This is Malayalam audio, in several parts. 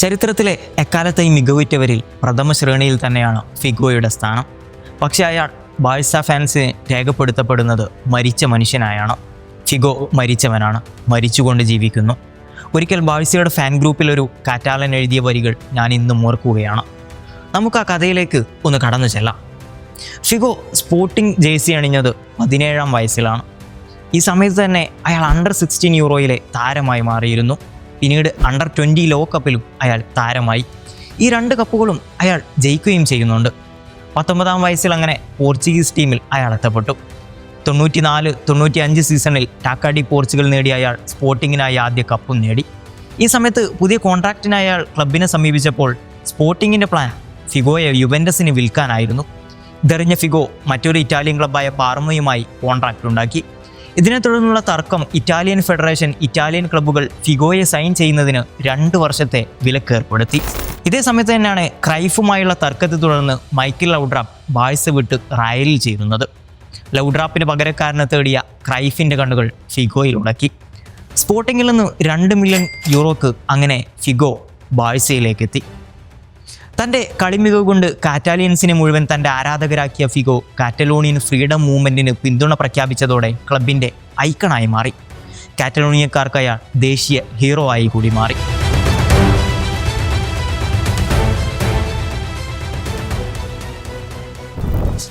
ചരിത്രത്തിലെ എക്കാലത്തെയും മികവുറ്റവരിൽ പ്രഥമ ശ്രേണിയിൽ തന്നെയാണ് ഫിഗോയുടെ സ്ഥാനം. പക്ഷേ അയാൾ ബാഴ്സ ഫാൻസിന് രേഖപ്പെടുത്തപ്പെടുന്നത് മരിച്ച മനുഷ്യനായാണ്. ഫിഗോ മരിച്ചവനാണ്. മരിച്ചുകൊണ്ട് ജീവിക്കുന്നു. ഒരിക്കൽ ബാഴ്സയുടെ ഫാൻ ഗ്രൂപ്പിൽ ഒരു കാറ്റാലൻ എഴുതിയ വരികൾ ഞാൻ ഇന്നും ഓർക്കുകയാണ്. നമുക്ക് ആ കഥയിലേക്ക് ഒന്ന് കടന്നു ചെല്ലാം. ഫിഗോ സ്പോർട്ടിംഗ് ജേഴ്സി അണിഞ്ഞത് പതിനേഴാം വയസ്സിലാണ്. ഈ സമയത്ത് തന്നെ അയാൾ അണ്ടർ സിക്സ്റ്റീൻ യൂറോയിലെ താരമായി മാറിയിരുന്നു. പിന്നീട് അണ്ടർ ട്വന്റി ലോകകപ്പിലും അയാൾ താരമായി. ഈ രണ്ട് കപ്പുകളും അയാൾ ജയിക്കുകയും ചെയ്യുന്നുണ്ട്. പത്തൊമ്പതാം വയസ്സിൽ അങ്ങനെ പോർച്ചുഗീസ് ടീമിൽ അയാൾ എത്തപ്പെട്ടു. തൊണ്ണൂറ്റി നാല് തൊണ്ണൂറ്റി അഞ്ച് സീസണിൽ ടാക്കാഡി പോർച്ചുഗൽ നേടിയ അയാൾ സ്പോർട്ടിങ്ങിനായി ആദ്യ കപ്പും നേടി. ഈ സമയത്ത് പുതിയ കോൺട്രാക്റ്റിനായി അയാൾ ക്ലബിനെ സമീപിച്ചപ്പോൾ സ്പോർട്ടിങ്ങിന്റെ പ്ലാൻ ഫിഗോയെ യുവൻഡസിന് വിൽക്കാനായിരുന്നു. ഇതറിഞ്ഞ ഫിഗോ മറ്റൊരു ഇറ്റാലിയൻ ക്ലബ്ബായ പാർമയുമായി കോൺട്രാക്റ്റ് ഉണ്ടാക്കി. ഇതിനെ തുടർന്നുള്ള തർക്കം ഇറ്റാലിയൻ ഫെഡറേഷൻ ഇറ്റാലിയൻ ക്ലബ്ബുകൾ ഫിഗോയെ സൈൻ ചെയ്യുന്നതിന് രണ്ട് വർഷത്തെ വിലക്ക് ഏർപ്പെടുത്തി ഇതേ സമയത്ത് തന്നെയാണ് ക്രൈഫുമായുള്ള തർക്കത്തെ തുടർന്ന് മൈക്കിൾ ലൗഡ്രാപ്പ് ബായ്സ് വിട്ട് റയലിൽ ചേരുന്നത്. ലൗഡ്രാപ്പിന് പകരക്കാരനെ തേടിയ ക്രൈഫിന്റെ കണ്ണുകൾ ഫിഗോയിൽ ഉടക്കി സ്പോർട്ടിങ്ങിൽ നിന്ന് രണ്ട് മില്യൺ യൂറോക്ക് അങ്ങനെ ഫിഗോ ബാഴ്സയിലേക്ക് എത്തി. തന്റെ കളിമികവ് കൊണ്ട് കാറ്റാലിയൻസിനെ മുഴുവൻ തന്റെ ആരാധകരാക്കിയ ഫിഗോ കാറ്റലോണിയൻ ഫ്രീഡം മൂവ്മെന്റിന് പിന്തുണ പ്രഖ്യാപിച്ചതോടെ ക്ലബിന്റെ ഐക്കണായി മാറി. കാറ്റലോണിയക്കാർക്ക് അയാൾ ദേശീയ ഹീറോ ആയി കൂടി മാറി.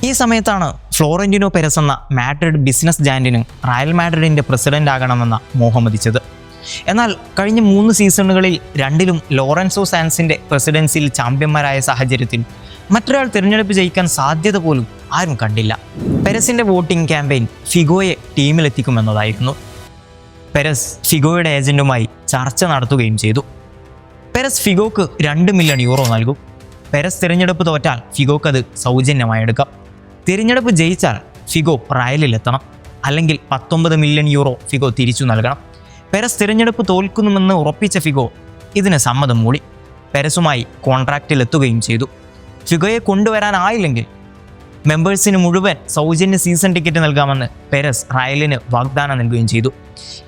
ഈ സമയത്താണ് ഫ്ലോറന്റിനോ പെരസ് എന്ന മാഡ്രിഡ് ബിസിനസ് ജാന്റിന് റയൽ മാഡ്രിഡിന്റെ പ്രസിഡന്റ് ആകണമെന്ന മോഹമതിച്ചത് എന്നാൽ കഴിഞ്ഞ മൂന്ന് സീസണുകളിൽ രണ്ടിലും ലോറൻസോ സാൻസിന്റെ പ്രസിഡൻസിയിൽ ചാമ്പ്യന്മാരായ സാഹചര്യത്തിൽ മറ്റൊരാൾ തിരഞ്ഞെടുപ്പ് ജയിക്കാൻ സാധ്യത പോലും ആരും കണ്ടില്ല. പെരസിന്റെ വോട്ടിംഗ് ക്യാമ്പയിൻ ഫിഗോയെ ടീമിലെത്തിക്കുമെന്നതായിരുന്നു. പെരസ് ഫിഗോയുടെ ഏജന്റുമായി ചർച്ച നടത്തുകയും ചെയ്തു. പെരസ് ഫിഗോക്ക് രണ്ട് മില്യൺ യൂറോ നൽകും. പെരസ് തിരഞ്ഞെടുപ്പ് തോറ്റാൽ ഫിഗോക്ക് അത് സൗജന്യമായി എടുക്കാം. തിരഞ്ഞെടുപ്പ് ജയിച്ചാൽ ഫിഗോ റയലിലെത്തണം അല്ലെങ്കിൽ പത്തൊമ്പത് മില്യൺ യൂറോ ഫിഗോ തിരിച്ചു നൽകണം. പെരസ് തിരഞ്ഞെടുപ്പ് തോൽക്കുന്നുമെന്ന് ഉറപ്പിച്ച ഫിഗോ ഇതിന് സമ്മതം മൂടി പെരസുമായി കോൺട്രാക്റ്റിൽ എത്തുകയും ചെയ്തു. ഫിഗോയെ കൊണ്ടുവരാനായില്ലെങ്കിൽ മെമ്പേഴ്സിന് മുഴുവൻ സൗജന്യ സീസൺ ടിക്കറ്റ് നൽകാമെന്ന് പെരസ് റയലിന് വാഗ്ദാനം നൽകുകയും ചെയ്തു.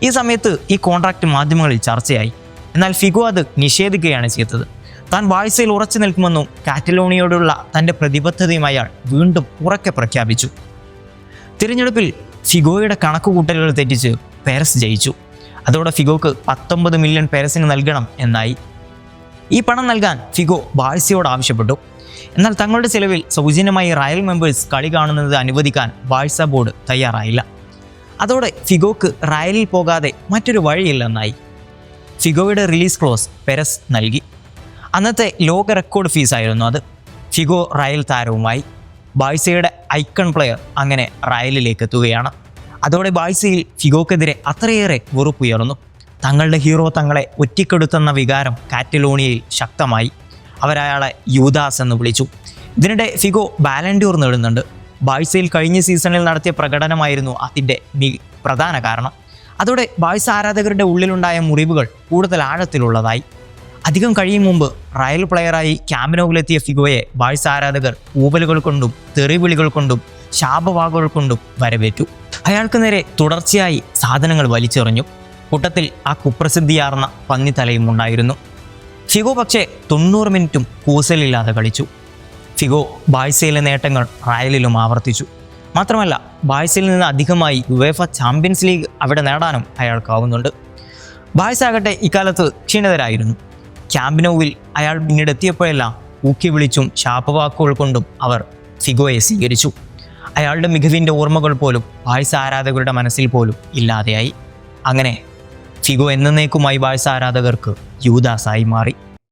ഈ സമയത്ത് ഈ കോൺട്രാക്റ്റ് മാധ്യമങ്ങളിൽ ചർച്ചയായി. എന്നാൽ ഫിഗോ അത് നിഷേധിക്കുകയാണ് ചെയ്തത്. താൻ വാഴ്ചയിൽ ഉറച്ചു നിൽക്കുമെന്നും കാറ്റലോണിയോടുള്ള തന്റെ പ്രതിബദ്ധതയും അയാൾ വീണ്ടും ഉറക്കെ പ്രഖ്യാപിച്ചു. തിരഞ്ഞെടുപ്പിൽ ഫിഗോയുടെ കണക്കുകൂട്ടലുകൾ തെറ്റിച്ച് പെരസ് ജയിച്ചു. അതോടെ ഫിഗോക്ക് പത്തൊമ്പത് മില്യൺ പേരസിന് നൽകണം എന്നായി. ഈ പണം നൽകാൻ ഫിഗോ ബാഴ്സയോട് ആവശ്യപ്പെട്ടു. എന്നാൽ തങ്ങളുടെ ചെലവിൽ സൗജന്യമായി റയൽ മെമ്പേഴ്സ് കളി കാണുന്നത് അനുവദിക്കാൻ ബാഴ്സ ബോർഡ് തയ്യാറായില്ല. അതോടെ ഫിഗോക്ക് റയലിൽ പോകാതെ മറ്റൊരു വഴിയില്ലെന്നായി. ഫിഗോയുടെ റിലീസ് ക്ലോസ് പെരസ് നൽകി. അന്നത്തെ ലോക റെക്കോർഡ് ഫീസായിരുന്നു അത്. ഫിഗോ റയൽ താരവുമായി. ബാഴ്സയുടെ ഐക്കൺ പ്ലെയർ അങ്ങനെ റയലിലേക്ക് എത്തുകയാണ്. അതോടെ ബാഴ്സയിൽ ഫിഗോക്കെതിരെ അത്രയേറെ വെറുപ്പുയർന്നു തങ്ങളുടെ ഹീറോ തങ്ങളെ ഒറ്റിക്കെടുത്തെന്ന വികാരം കാറ്റലോണിയയിൽ ശക്തമായി. അവരയാളെ യൂദാസ് എന്ന് വിളിച്ചു. ഇതിനിടെ ഫിഗോ ബാലൻഡ്യൂർ നേടുന്നുണ്ട്. ബാഴ്സയിൽ കഴിഞ്ഞ സീസണിൽ നടത്തിയ പ്രകടനമായിരുന്നു അതിന്റെ പ്രധാന കാരണം. അതോടെ ബാഴ്സ ആരാധകരുടെ ഉള്ളിലുണ്ടായ മുറിവുകൾ കൂടുതൽ ആഴത്തിലുള്ളതായി. അധികം കഴിയും മുമ്പ് റയൽ പ്ലെയറായി ക്യാമ്പിനോവിലെത്തിയ ഫിഗോയെ ബാഴ്സ ആരാധകർ ഊവലുകൾ കൊണ്ടും തെറിവിളികൾ കൊണ്ടും ശാപവാകുകൾ കൊണ്ടും വരവേറ്റു. അയാൾക്ക് നേരെ തുടർച്ചയായി സാധനങ്ങൾ വലിച്ചെറിഞ്ഞു. കൂട്ടത്തിൽ ആ കുപ്രസിദ്ധിയാർന്ന പന്നിത്തലയും ഉണ്ടായിരുന്നു. ഫിഗോ പക്ഷേ തൊണ്ണൂറ് മിനിറ്റും കൂസലില്ലാതെ കളിച്ചു. ഫിഗോ ബാഴ്സയിലെ നേട്ടങ്ങൾ റയലിലും ആവർത്തിച്ചു. മാത്രമല്ല ബാഴ്സയിൽ നിന്ന് അധികമായി യുവേഫ ചാമ്പ്യൻസ് ലീഗ് അവിടെ നേടാനും അയാൾക്കാവുന്നുണ്ട്. ബാഴ്സ ആകട്ടെ ഇക്കാലത്ത് ക്ഷീണിതരായിരുന്നു. ക്യാമ്പിനോവിൽ അയാൾ പിന്നീട് എത്തിയപ്പോഴെല്ലാം ഊക്കി വിളിച്ചും ശാപവാക്കുകൾ കൊണ്ടും അവർ ഫിഗോയെ സ്വീകരിച്ചു. അയാളുടെ മികവിന്റെ ഓർമ്മകൾ പോലും ബാഴ്സ ആരാധകരുടെ മനസ്സിൽ പോലും ഇല്ലാതെയായി. അങ്ങനെ ഫിഗോ എന്നേക്കുമായി ബാഴ്സ ആരാധകർക്ക് യൂദാസായി മാറി.